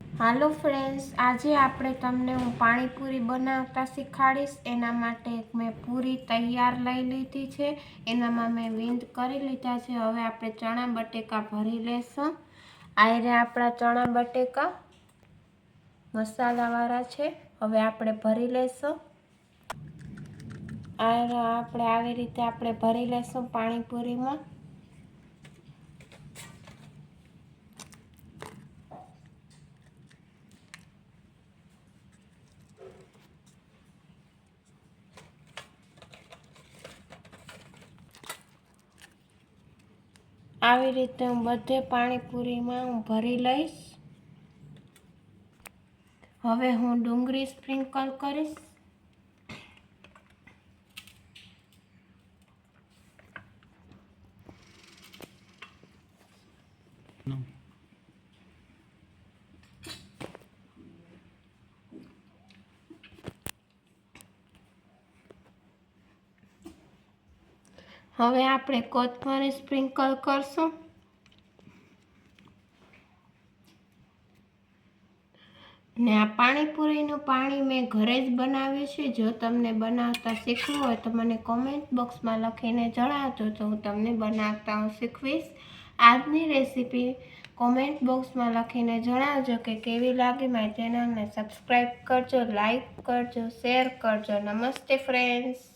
હાલો friends, આજે આપણે તમને હું પાણીપુરી બનાવતા શીખવાડીશ એના માટે મેં પૂરી તૈયાર લઈ લીધી છે. એનામાં મેં વિંદ કરી લીધા છે. હવે આપણે ચણા બટેકા ભરી લેશું. આયરે આપણા ચણા બટેકા મસાલાવાળા છે. હવે આપણે ભરી લેશું. આ આપણે આવી રીતે આપણે ભરી લેશું પાણીપુરીમાં. આવી રીતે હું બધે પાણીપુરીમાં હું ભરી લઈશ. હવે હું ડુંગળી સ્પ્રિંકલ કરીશ. હવે આપણે કોથમરી સ્પ્રિંકલ કરશું. ને આ પાણીપુરીનું પાણી મેં ઘરે જ બનાવ્યું છે. જો તમને બનાવતા શીખવું હોય તો મને કોમેન્ટ બોક્સમાં લખીને જણાવજો. તો હું તમને બનાવતા હું શીખવીશ. આજની રેસીપી કોમેન્ટ બોક્સમાં લખીને જણાવજો કે કેવી લાગી મારી ચેનલને સબસ્ક્રાઈબ કરજો લાઈક કરજો શેર કરજો. નમસ્તે ફ્રેન્ડ્સ